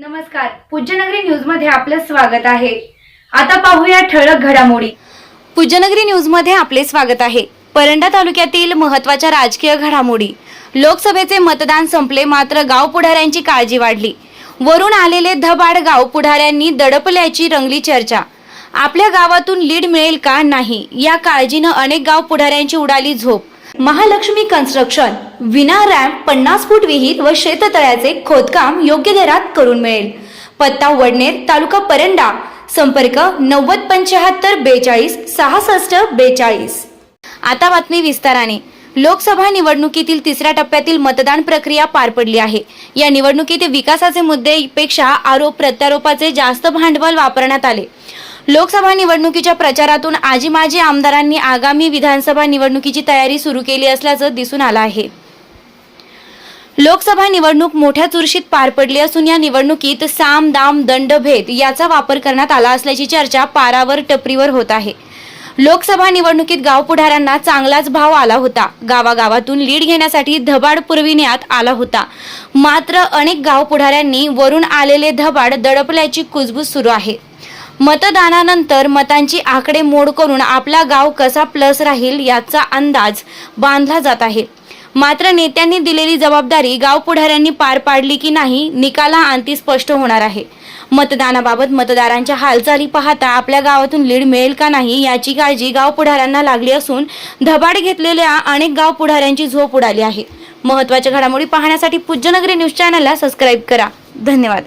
नमस्कार. पूज्यनगरी न्यूजमध्ये आपलं स्वागत आहे. आता पाहूया ठळक घडामोडी. पूज्यनगरी न्यूजमध्ये आपले स्वागत आहे. परंडा तालुक्यातील महत्त्वाच्या राजकीय घडामोडी. लोकसभेचे मतदान संपले मात्र गाव पुढाऱ्यांची काळजी वाढली. वरून आलेले धबाड गाव पुढाऱ्यांनी दडपल्याची रंगली चर्चा. आपल्या गावातून लीड मिळेल का नाही या काळजीनं अनेक गाव पुढाऱ्यांची उडाली झोप. महालक्ष्मी कन्स्ट्रक्शन विना रॅम्प पन्नास फूट विहीर व शेततळ्याचे खोदकाम योग्य दरात करून मिळेल. पत्ता वडनेर तालुका परंडा. संपर्क नव्वद पंच्याहत्तर बेचाळीस सहासष्ट बेचाळीस. आता बातमी विस्ताराने. लोकसभा निवडणुकीतील तिसऱ्या टप्प्यातील मतदान प्रक्रिया पार पडली आहे. या निवडणुकीत विकासाचे मुद्देपेक्षा आरोप प्रत्यारोपाचे जास्त भांडवल वापरण्यात आले. लोकसभा निवडणुकीच्या प्रचारातून आजी माजी आमदारांनी आगामी विधानसभा निवडणुकीची तयारी सुरू केली असल्याचं दिसून आलं आहे. लोकसभा निवडणूक मोठ्या चुरशीत पार पडली असून या निवडणुकीत साम दाम दंड भेद याचा वापर करण्यात आला असल्याची चर्चा पारावर टपरीवर होत आहे. लोकसभा निवडणुकीत गाव पुढाऱ्यांना चांगलाच भाव आला होता. गावागावातून लीड घेण्यासाठी धबाड पुरविण्यात आला होता. मात्र अनेक गाव पुढाऱ्यांनी वरून आलेले धबाड दडपल्याची कुजबूज सुरू आहे. मतदानानंतर मतांची आकडे मोड करून आपला गाव कसा प्लस राहील याचा अंदाज बांधला जात आहे. मात्र नेत्यांनी दिलेली जबाबदारी गाव पुढाऱ्यांनी पार पाडली की नाही निकाला अंती स्पष्ट होणार आहे. मतदानाबाबत मतदारांच्या हालचाली पाहता आपल्या गावातून लीड मिळेल का नाही याची काळजी गाव पुढाऱ्यांना लागली असून धबाड घेतलेल्या अनेक गाव पुढाऱ्यांची झोप उडाली आहे. महत्त्वाच्या घडामोडी पाहण्यासाठी पूज्यनगरी न्यूज चॅनलला सबस्क्राईब करा. धन्यवाद.